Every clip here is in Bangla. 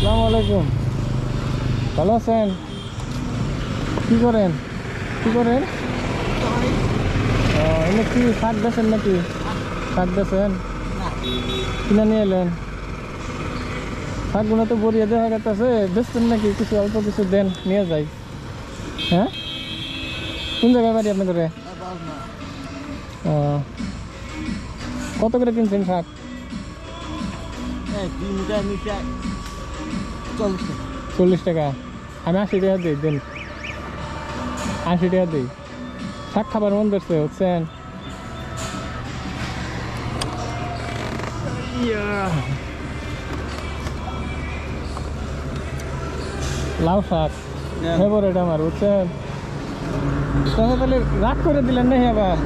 সালাম আলাইকুম। ভালো আছেন? কি করেন? কি করেন? এনে কি শাক বেছেন নাকি? শাক বেছেন কিনে নিয়ে এলেন? শাকগুলো তো বড়িয়ে দেওয়া গেছে বেচছেন নাকি? কিছু অল্প কিছু দেন, নিয়ে যাই। হ্যাঁ? কোন জায়গায় বাড়ি আপনাদের? কত করে কিনছেন শাক? চল্লিশ টাকা। আমি আশি টাকা দিই দিন। আশি টাকা দিই। শাক খাবার মন ধরছে বুঝছেন? লাউ শাক। ফেভারেট আমার বুঝছেন? তাহলে তাহলে রাগ করে দিলেন না আবার?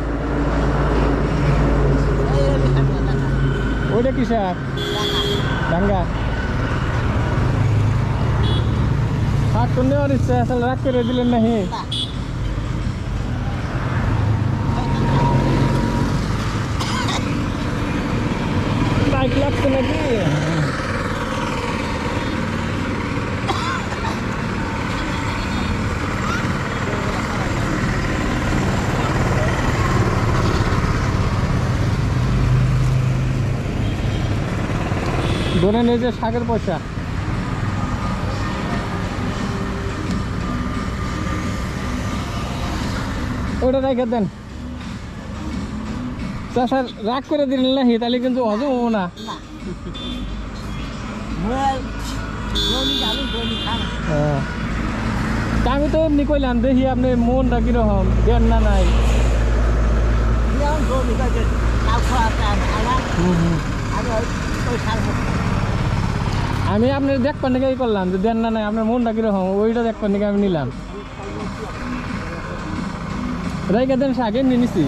ওইটা কি শাক? ডাঙ্গা শাক তো নেওয়ার ইচ্ছা আসলে রাগ করে দিলেন নাহি বাইক লাগছে নাকি ধরে নিয়ে যে শাকের পয়সা ওটা রেখে দেন। চাষার রাগ করে দিলেন নাহি তাহলে কিন্তু হজম হব না। হ্যাঁ। আমি তো এমনি কইলাম দেখি আপনি মনটা কীরকম দেন না নাই। হুম, হুম। আমি আপনার দেখবার নাকি করলাম যে দেন না নাই আপনার মনটা কীরকম? ওইটা দেখবার নাকি আমি নিলাম। রাইকা দেন শাক এমনি নিছি।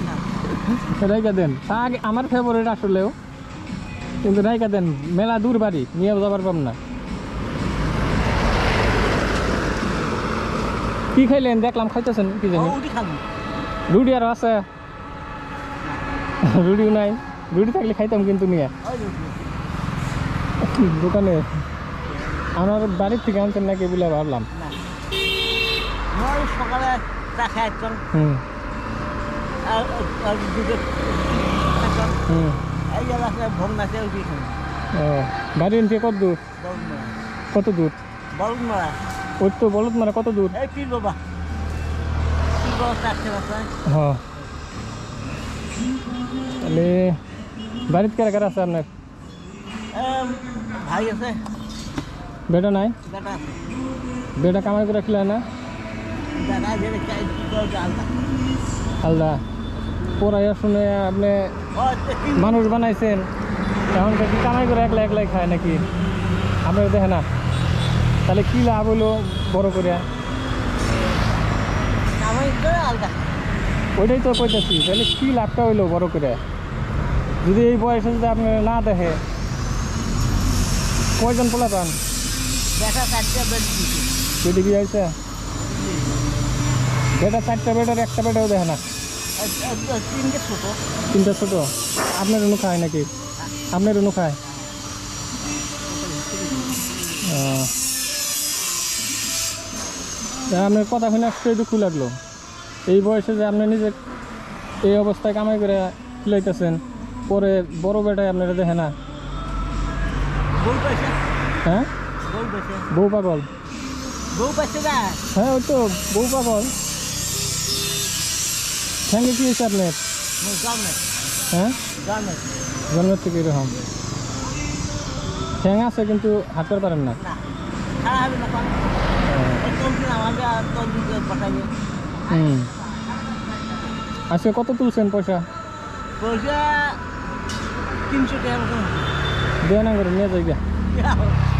রাইকা দেন। শাক আমার ফেভারিট আসলেও। কিন্তু রাইকা দেন মেলা দূর বাড়ি নিয়ে যাবার পাম না। কি খাইলেন? দেখলাম খাইতেছেন কি জানি? রুটি আর আছে। রুটিও নাই। রুটি থাকলে খাইতাম কিন্তু নিয়ে। দোকানে আমার বাড়ির থেকে আনতেন নাকি বলে ভাবলাম। সকালে চা খাই একজন। হুম। আর আর দুটো একজন। হুম। এই এলাকায় ভোগ নাচে উঠি ও বাড়ির থেকে কত দূর? কত দূর? ওই তো মানে কত দূর? এই পীর বাবা। পীর বাবা চারটে রাস্তায় হ্যাঁ। তাহলে বাড়িতে কারা কারা আছে আপনার? ভাই আছে? বেটা নাই? বেটা আছে। বেটা কামাই করে খেলে না? আলাদা। পড়াইয়া শুনে আপনি মানুষ বানাইছেন। এখন কি কামাই করে একলা একলাই খায় নাকি? আপনারা দেখে না। তাহলে কি লাভ হলো বড় করে কামাই করে আলাদা। ওইটাই তো কইতেছি তাহলে কি লাভটা হইল বড় করে যদি এই বয়সে যদি আপনি না দেখে কয়জন পোলা পান বেটা চারটে বেড যদি কি হয়েছে? বেটা চারটা বেটার একটা বেটাও দেখে না। তিনটে ছোট। তিনটা ছোট? আপনার অনু খায় নাকি? আপনার অনু খায়? আপনার কথা শুনে আসতে দুঃখ লাগল। এই বয়সে যে আপনি নিজে এই অবস্থায় কামাই করে খিলাইতেছেন পরে বড় বেটায় আপনারা দেখে না। হ্যাঁ? বউ পাগল। বউ হ্যাঁ ওই তো বউ পাগল। সঙ্গে কি হয়েছে আপনার? হ্যাঁ? জন্মের থেকে এরকম। ঠ্যাং আছে কিন্তু হাঁটতে পারেন না। পাঠাবে। হুম। আজকে কত তুলছেন পয়সা? পয়সা তিনশো টাকা দেন করে নিয়ে যাই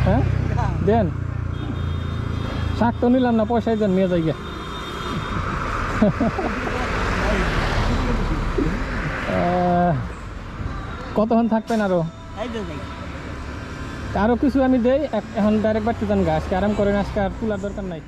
হ্যাঁ? দেন। শাক তো নিলাম না পয়সাই দেন, নিয়ে যাই। কতক্ষণ থাকবেন আরও? আরও কিছু আমি দেই এখন ডাইরেক্ট বাড়তে যান গা, আজকে আরাম করেন, আজকে আর তোলার দরকার নাই।